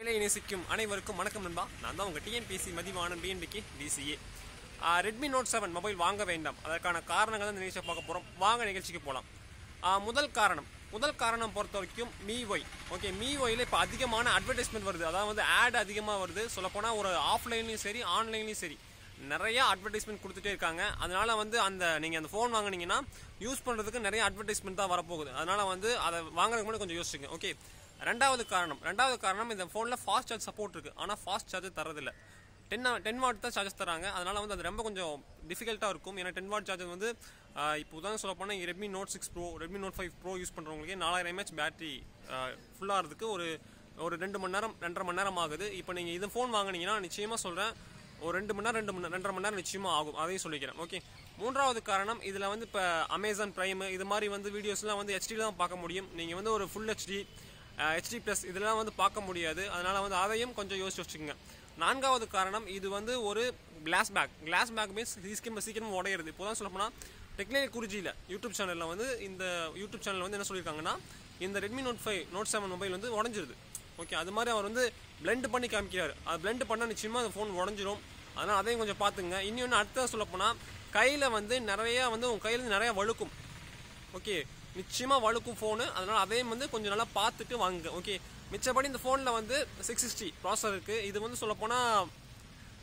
வேலை நேசிக்கும் அனைவருக்கும் வணக்கம் நண்பா. நான் தான் உங்கள் டிஎன்பிசி மதிவான பிஎன்பிக்கு டிசிஏ ரெட்மி நோட் செவன் மொபைல் வாங்க வேண்டாம். அதற்கான காரணங்கள் தான் இந்த நிகழ்ச்சியை பார்க்க போகிறோம் வாங்க நிகழ்ச்சிக்கு போகலாம் முதல் காரணம். முதல் காரணம் பொறுத்த வரைக்கும் மீஒய் ஓகே மீஒயில் இப்போ அதிகமான அட்வர்டைஸ்மெண்ட் வருது. அதாவது வந்து ஆட் அதிகமாக வருது. சொல்லப்போனால் ஒரு ஆஃப்லைன்லையும் சரி ஆன்லைன்லையும் சரி. நிறைய அட்வர்டைஸ்மெண்ட் கொடுத்துட்டே இருக்காங்க. அதனால வந்து அந்த நீங்கள் அந்த ஃபோன் வாங்குனீங்கன்னா யூஸ் பண்ணுறதுக்கு நிறைய அட்வர்டைஸ்மெண்ட் தான் வரப்போகுது. அதனால் வந்து அதை வாங்குறதுக்கு முன்னாடி கொஞ்சம் யோசிச்சுங்க. ஓகே ரெண்டாவது காரணம் ரெண்டாவது காரணம் இந்த ஃபோனில் ஃபாஸ்ட் சார்ஜ் சப்போர்ட் இருக்குது ஆனால் ஃபாஸ்ட் சார்ஜ் தரதில்ல டென் டென் வாட் தான் சார்ஜஸ் தராங்க அதனால் வந்து அது ரொம்ப கொஞ்சம் டிஃபிகல்ட்டாக இருக்கும். ஏன்னா டென் வாட் சார்ஜர் வந்து இப்போ உதாரணம் சொல்ல போனால் Redmi Note six Pro Redmi Note five Pro use பண்ணுறவங்களுக்கு நாலாயிரம் எம்ஹெச் பேட்டரி ஃபுல்லாகிறதுக்கு ஒரு ஒரு ரெண்டு மணி நேரம் ரெண்டரை மணி நேரம் ஆகுது. இப்போ நீங்கள் இது ஃபோன் வாங்குனீங்கன்னா நிச்சயமாக சொல்கிறேன் ஒரு ரெண்டு மணி நேரம் ரெண்டு மணி ரெண்டரை மணி நேரம் நிச்சயமாக ஆகும். அதையும் சொல்லிக்கிறேன். ஓகே மூன்றாவது காரணம் இதில் வந்து இப்போ அமேசான் ப்ரைமு இது மாதிரி வந்து வீடியோஸ்லாம் வந்து ஹெச்டியில் தான் பார்க்க முடியும். நீங்கள் வந்து ஒரு ஃபுல் ஹெச்டி ஹெச்டி ப்ளஸ் இதெல்லாம் வந்து பார்க்க முடியாது. அதனால் வந்து அதையும் கொஞ்சம் யோசிச்சு வச்சுக்கோங்க நான்காவது காரணம் இது வந்து ஒரு glass back glass back means சீக்கிரம் சீக்கிரம் உடையிறது. இப்போ தான் சொல்லப்போனால் டெக்னிக்கல் குருஜியில் யூடியூப் சேனலில் வந்து இந்த யூடியூப் சேனலில் வந்து என்ன சொல்லியிருக்காங்கன்னா இந்த Redmi Note five Note seven mobile வந்து உடஞ்சிருது. ஓகே அது மாதிரி அவர் வந்து பிளெண்ட் பண்ணி காமிக்கிறார். அது பிளெண்ட் பண்ணால் நிச்சயமாக அந்த ஃபோன் உடஞ்சிரும். அதனால் அதையும் கொஞ்சம் பார்த்துங்க இன்னொன்று அடுத்தது சொல்லப்போனால் கையில் வந்து நிறையா வந்து உங்கள் கையில் நிறையா வழுக்கும். ஓகே நிச்சயமாக வழுக்கும் ஃபோனு அதனால் அதையும் வந்து கொஞ்சம் நல்லா பார்த்துட்டு வாங்க. ஓகே மிச்சப்படி இந்த ஃபோனில் வந்து சிக்ஸ் சிக்ஸ்டி ப்ராசர் இருக்குது இது வந்து சொல்லப்போனால்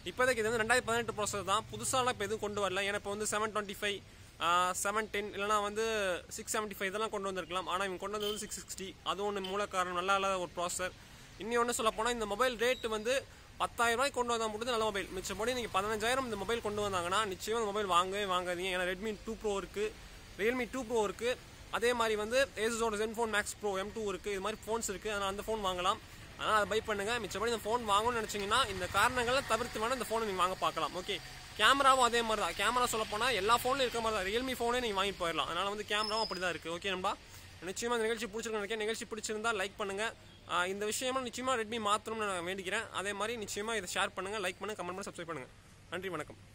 இப்போதைக்கு இது வந்து ரெண்டாயிரத்தி பதினெட்டு ப்ராசஸர் தான். புதுசாலாம் இப்போ எதுவும் கொண்டு வரல. ஏன்னா இப்போ வந்து seven twenty five seven ten இல்லைனா வந்து சிக்ஸ் செவன்ட்டி ஃபைவ் இதெல்லாம் கொண்டு வந்திருக்கலாம். ஆனால் இவங்க கொண்டு வந்தது சிக்ஸ் சிக்ஸ்டி அது ஒன்று மூல காரணம் நல்லா இல்லாத ஒரு ப்ராசஸர் இன்னும் ஒன்று சொல்ல போனால் இந்த மொபைல் ரேட்டு வந்து பத்தாயிரம் கொண்டு வந்தால் மட்டும் நல்ல மொபைல் மிச்சப்படி நீங்கள் பதினஞ்சாயிரம் இந்த மொபைல் கொண்டு வந்தாங்கன்னா நிச்சயமாக இந்த மொபைல் வாங்கவே வாங்காதீங்க. ஏன்னா ரெட்மி டூ ப்ரோ இருக்குது ரியல்மி டூ ப்ரோ இருக்குது அதே மாதிரி வந்து ஏசஸோட Zenfone Max Pro M two இருக்குது இது மாதிரி ஃபோன்ஸ் இருக்குது அதனால் அந்த ஃபோன் வாங்கலாம். அதனால் அதை பை பண்ணுங்கள் மிச்சப்படி இந்த ஃபோன் வாங்கணும்னு நினச்சிங்கன்னா இந்த காரணங்களை தவிர்த்து வேணால் இந்த ஃபோனை நீங்கள் வாங்க பார்க்கலாம். ஓகே கேமராவும் அதே மாதிரி தான். கேமரா சொல்ல போனால் எல்லா ஃபோன்லையும் இருக்க மாதிரி தான். ரியல்மி ஃபோனே நீங்கள் வாங்கி போயிடலாம். அதனால் வந்து கேமராவும் அப்படி தான் இருக்குது ஓகே நம்பா நிச்சயமாக இந்த நிகழ்ச்சி பிடிச்சிருக்கேன் நினைக்கிறேன். நிகழ்ச்சி பிடிச்சிருந்தா லைக் பண்ணுங்கள் இந்த விஷயமா நிச்சயமாக ரெட்மி மாற்றணும்னு நான் வேண்டிக்கிறேன். அதே மாதிரி நிச்சயமாக இதை ஷேர் பண்ணுங்கள் லைக் பண்ணுங்கள் கமெண்ட் பண்ணி சப்ஸ்கிரைப் பண்ணுங்கள் நன்றி வணக்கம்.